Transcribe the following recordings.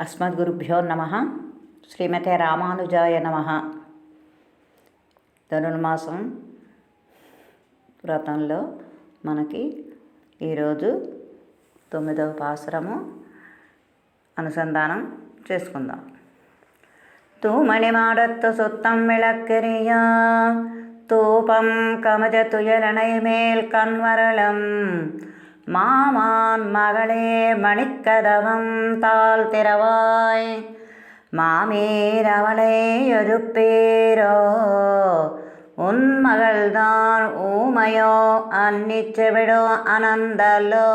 అస్మద్గురుభ్యో నమ. శ్రీమతే రామానుజాయ నమ. ధనుర్మాసం వ్రతంలో మనకి ఈరోజు తొమ్మిదవ పాసరము అనుసంధానం చేసుకుందాం. தூமணி மாடத்து சுத்தம் விளக்கெறியா తూపం கமஜ துயலனை மேல் மாமான் மகளே மணிக்கதவம் தாழ் திறவாய். மாமீர் அவளை எழுப்பீரோ உன் மகள்தான் ஊமையோ அன்னிச்செவிடோ அனந்தலோ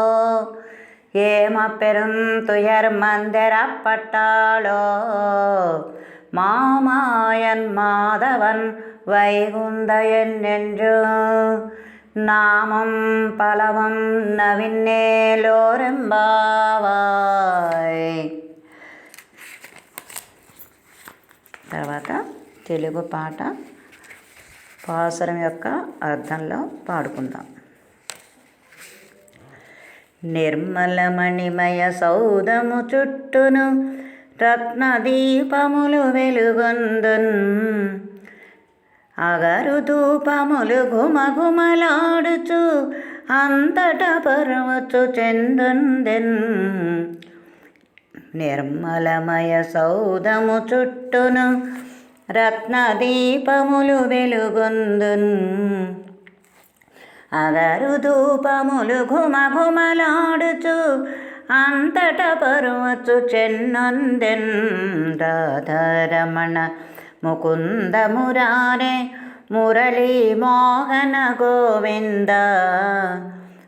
ஏம பெருந்துயர் மந்திரப்பட்டாளோ. மாமாயன் மாதவன் வைகுந்தயன் என்று నామం పలవం నవిన్నేలోరెంబావాయ్ తర్వాత తెలుగు పాట పాసురం యొక్క అర్థంలో పాడుకుందాం. నిర్మలమణిమయ సౌదము చుట్టూను రత్నదీపములు వెలుగొందున్. అగరు ధూపములు ఘుమఘుమలాడుచు అంతట పర్వచు చెందుందెన్. నిర్మలమయ సౌదము చుట్టూను రత్నదీపములు వెలుగొందున్. అగరు ధూపములు ఘుమఘుమలాడుచు అంతట పర్వచు చెన్నొందెన్ రాధారమణ ముకుంద మురారే మురళీ మోహన గోవింద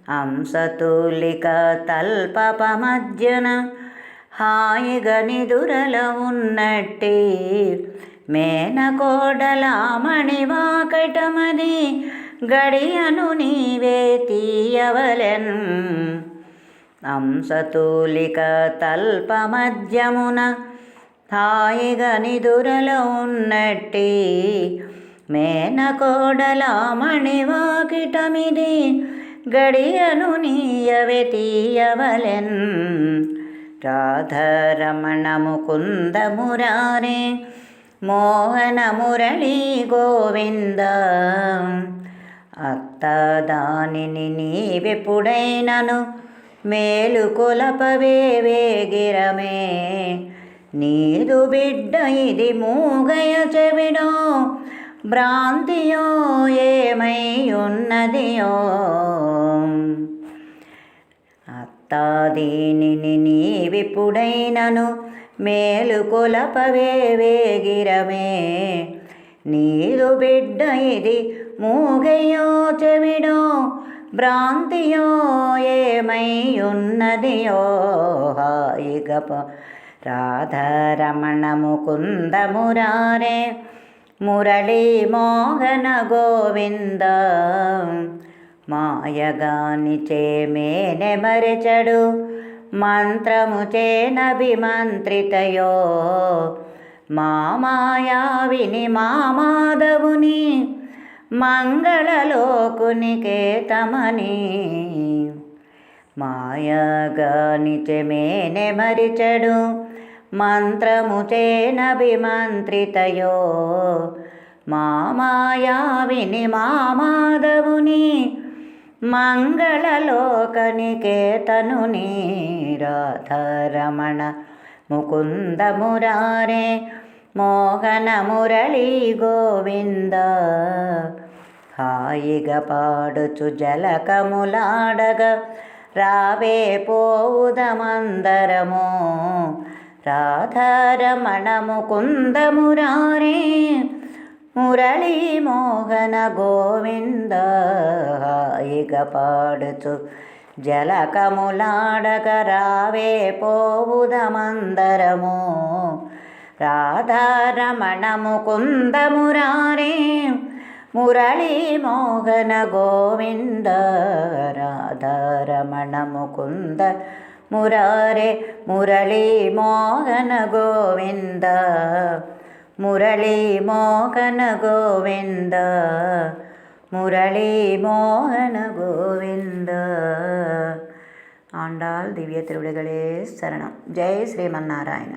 హంసతూలిక తల్పప మధ్యన హాయిగా నిదురల ఉన్నట్టి మేనకోడల మణివాకటమది గడియను నీవే తీయవలెన్ హంసతూలిక తల్ప మధ్యమున హాయిగా నిదురలో ఉన్నట్టి మేనకోడల మణివాకిటమిది గడియను నీయవే తీయవలెన్. రాధరమణ ముకుంద మురారే మోహన మురళీ గోవింద. అత్త దానిని నీవెప్పుడైనను మేలు కొలపవే వేగిరమే. నీదు బిడ్డ ఇది మూగయ చెవిడో. భ్రాంతియో ఏమై ఉన్నదియో అత్తా దీనిని నీవిప్పుడైనను మేలు కొలపవే వేగిరమే. నీదు బిడ్డ ఇది మూగయో చెవిడో. భ్రాంతియో ఏమై ఉన్నదియో హాయిగప రాధారమణ ముకుంద మురారే మురళీ మోహన గోవింద. మాయగాని చేమేనె మరచడు మంత్రము చేనభిమంత్రితయో. మా మాయా విని మా మాధవుని మంగళలోకునికే తమని. మాయగాని చెమేనె మరిచడు మంత్రముచేన విమంత్రితయో. మామాయా విని మా మాధవుని మంగళలోకనికే తనుని రాధారమణ ముకుంద మురారే మోహన మురళీ గోవింద. హాయిగా పాడుచు జలకములాడగ రావే పోవుదమందరము. రాధారమణ ముకుంద మురారే మోహన గోవింద హాయిగా పాడుచు. జలకములాడక రావే పోవుదమందరము. రాధారమణ ముకుంద మురారే మోహన గోవింద. రాధారమణ ముకుంద మురారే మురళీ మోహన గోవింద మురళీ మోహన గోవింద మురళీ మోహన గోవింద ఆండాల్ దివ్య తిరువిడిகளே శరణం జై శ్రీమన్నారాయణ